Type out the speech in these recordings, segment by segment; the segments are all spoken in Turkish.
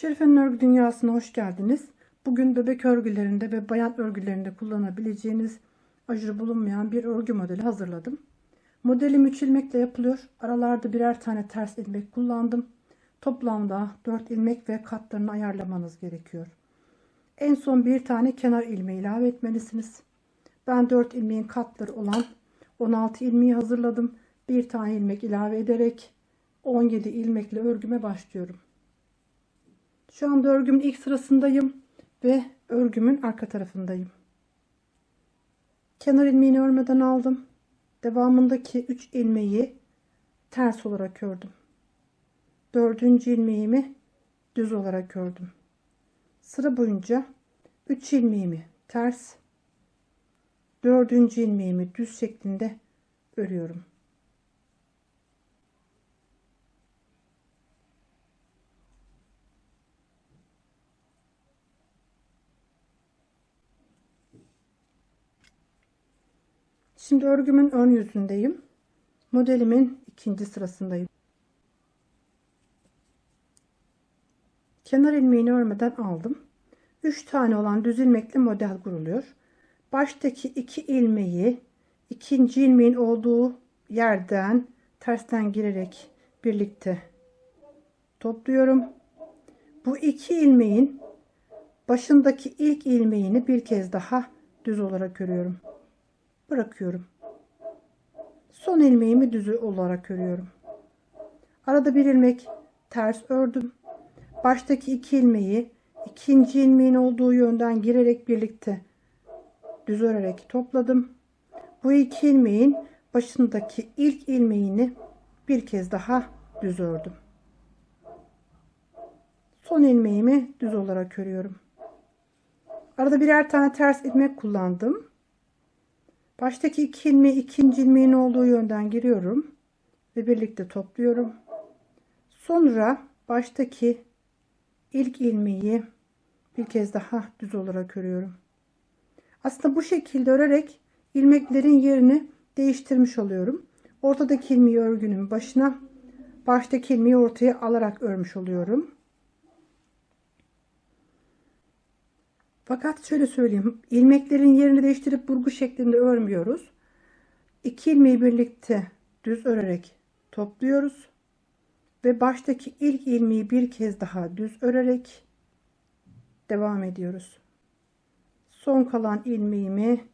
Şerife'nin örgü dünyasına hoş geldiniz. Bugün bebek örgülerinde ve bayan örgülerinde kullanabileceğiniz ajurı bulunmayan bir örgü modeli hazırladım. Modelim 3 ilmekle yapılıyor. Aralarda birer tane ters ilmek kullandım. Toplamda 4 ilmek ve katlarını ayarlamanız gerekiyor. En son bir tane kenar ilmeği ilave etmelisiniz. Ben 4 ilmeğin katları olan 16 ilmeği hazırladım. Bir tane ilmek ilave ederek 17 ilmekle örgüme başlıyorum. Şu anda örgümün ilk sırasındayım ve örgümün arka tarafındayım. Kenar ilmeğini örmeden aldım. Devamındaki 3 ilmeği ters olarak ördüm. Dördüncü ilmeğimi düz olarak ördüm. Sıra boyunca 3 ilmeğimi ters, dördüncü ilmeğimi düz şeklinde örüyorum. Şimdi örgümün ön yüzündeyim. Modelimin ikinci sırasındayım. Kenar ilmeğini örmeden aldım. 3 tane olan düz ilmekle model kuruluyor. Baştaki iki ilmeği ikinci ilmeğin olduğu yerden tersten girerek birlikte topluyorum. Bu iki ilmeğin başındaki ilk ilmeğini bir kez daha düz olarak örüyorum bırakıyorum. Son ilmeğimi düz olarak örüyorum. Arada bir ilmek ters ördüm. Baştaki iki ilmeği ikinci ilmeğin olduğu yönden girerek birlikte düz örerek topladım. Bu iki ilmeğin başındaki ilk ilmeğini bir kez daha düz ördüm. Son ilmeğimi düz olarak örüyorum. Arada birer tane ters ilmek kullandım. Baştaki iki ilmeği ikinci ilmeğin olduğu yönden giriyorum ve birlikte topluyorum. Sonra baştaki ilk ilmeği bir kez daha düz olarak örüyorum. Aslında bu şekilde örerek ilmeklerin yerini değiştirmiş oluyorum. Ortadaki ilmeği örgünün başına, baştaki ilmeği ortaya alarak örmüş oluyorum. Fakat şöyle söyleyeyim. ilmeklerin yerini değiştirip burgu şeklinde örmüyoruz. İki ilmeği birlikte düz örerek topluyoruz. Ve baştaki ilk ilmeği bir kez daha düz örerek devam ediyoruz. Son kalan ilmeğimi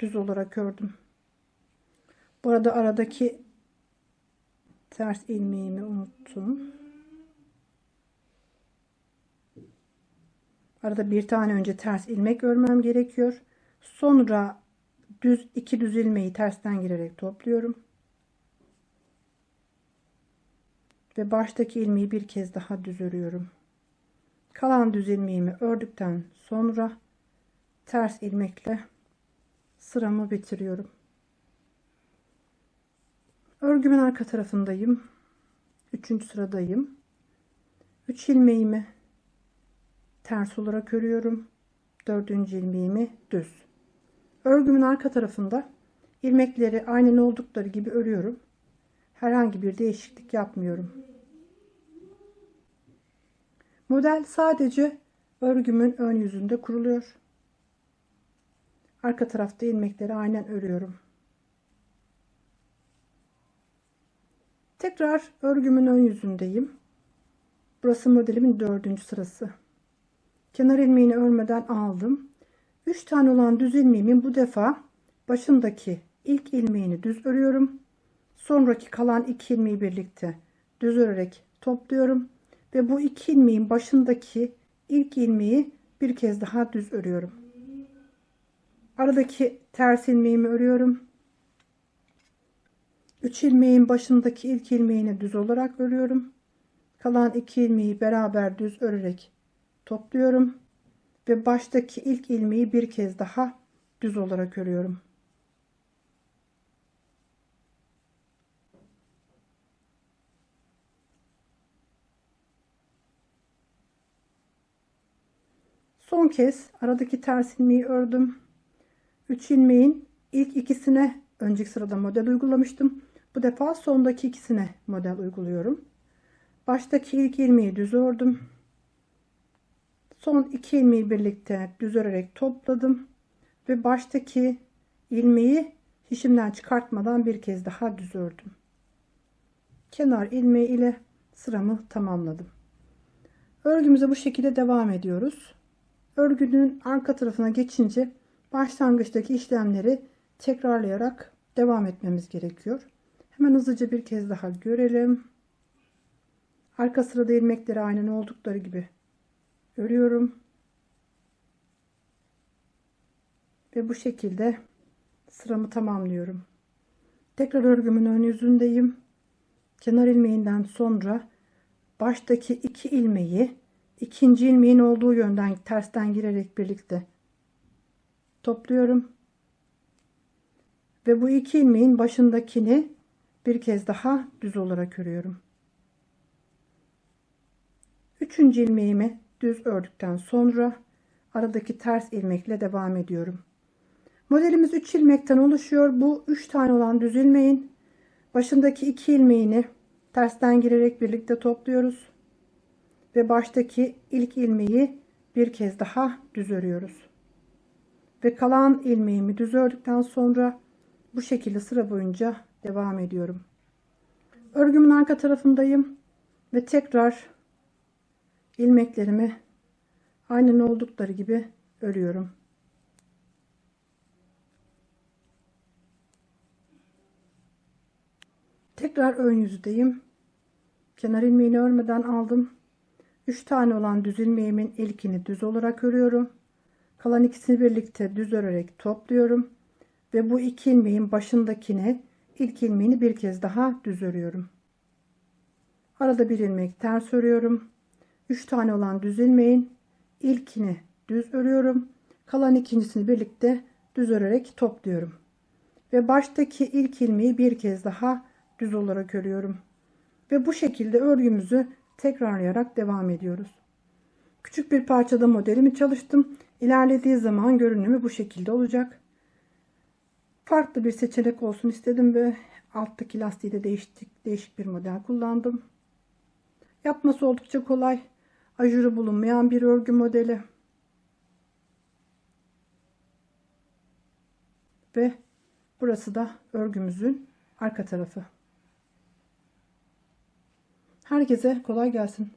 düz olarak ördüm. Burada aradaki ters ilmeğimi unuttum. Arada bir tane önce ters ilmek örmem gerekiyor. Sonra düz iki düz ilmeği tersten girerek topluyorum. Ve baştaki ilmeği bir kez daha düz örüyorum. Kalan düz ilmeğimi ördükten sonra ters ilmekle sıramı bitiriyorum. Örgümün arka tarafındayım. Üçüncü sıradayım. Üç ilmeğimi ters olarak örüyorum. Dördüncü ilmeğimi düz. Örgümün arka tarafında ilmekleri aynen oldukları gibi örüyorum. Herhangi bir değişiklik yapmıyorum. Model sadece örgümün ön yüzünde kuruluyor. Arka tarafta ilmekleri aynen örüyorum. Tekrar örgümün ön yüzündeyim. Burası modelimin dördüncü sırası. Kenar ilmeğini örmeden aldım. 3 tane olan düz ilmeğimin bu defa başındaki ilk ilmeğini düz örüyorum. Sonraki kalan iki ilmeği birlikte düz örerek topluyorum ve bu iki ilmeğin başındaki ilk ilmeği bir kez daha düz örüyorum. Aradaki ters ilmeğimi örüyorum. 3 ilmeğin başındaki ilk ilmeğini düz olarak örüyorum. Kalan iki ilmeği beraber düz örerek topluyorum ve baştaki ilk ilmeği bir kez daha düz olarak örüyorum. Son kez aradaki ters ilmeği ördüm. 3 ilmeğin ilk ikisine önceki sırada model uygulamıştım. Bu defa sondaki ikisine model uyguluyorum. Baştaki ilk ilmeği düz ördüm. Son iki ilmeği birlikte düz örerek topladım ve baştaki ilmeği şişimden çıkartmadan bir kez daha düz ördüm. Kenar ilmeği ile sıramı tamamladım. Örgümüze bu şekilde devam ediyoruz. Örgünün arka tarafına geçince başlangıçtaki işlemleri tekrarlayarak devam etmemiz gerekiyor. Hemen hızlıca bir kez daha görelim. Arka sırada ilmekleri aynen oldukları gibi örüyorum. Ve bu şekilde sıramı tamamlıyorum. Tekrar örgümün ön yüzündeyim. Kenar ilmeğinden sonra baştaki iki ilmeği ikinci ilmeğin olduğu yönden tersten girerek birlikte topluyorum. Ve bu iki ilmeğin başındakini bir kez daha düz olarak örüyorum. Üçüncü ilmeğimi düz ördükten sonra aradaki ters ilmekle devam ediyorum. Modelimiz 3 ilmekten oluşuyor. Bu 3 tane olan düz ilmeğin başındaki 2 ilmeğini tersten girerek birlikte topluyoruz. Ve baştaki ilk ilmeği bir kez daha düz örüyoruz. Ve kalan ilmeğimi düz ördükten sonra bu şekilde sıra boyunca devam ediyorum. Örgümün arka tarafındayım ve tekrar ilmeklerimi aynen oldukları gibi örüyorum. Tekrar ön yüzdeyim. Kenar ilmeğini örmeden aldım. 3 tane olan düz ilmeğimin ilkini düz olarak örüyorum. Kalan ikisini birlikte düz örerek topluyorum. Ve bu iki ilmeğin başındakine ilk ilmeğini bir kez daha düz örüyorum. Arada bir ilmek ters örüyorum. 3 tane olan düz ilmeğin ilkini düz örüyorum. Kalan ikincisini birlikte düz örerek topluyorum. Ve baştaki ilk ilmeği bir kez daha düz olarak örüyorum. Ve bu şekilde örgümüzü tekrarlayarak devam ediyoruz. Küçük bir parçada modelimi çalıştım. İlerlediği zaman görünümü bu şekilde olacak. Farklı bir seçenek olsun istedim ve alttaki lastiği de değiştik, değişik bir model kullandım. Yapması oldukça kolay. Ajurı bulunmayan bir örgü modeli. Ve burası da örgümüzün arka tarafı. Herkese kolay gelsin.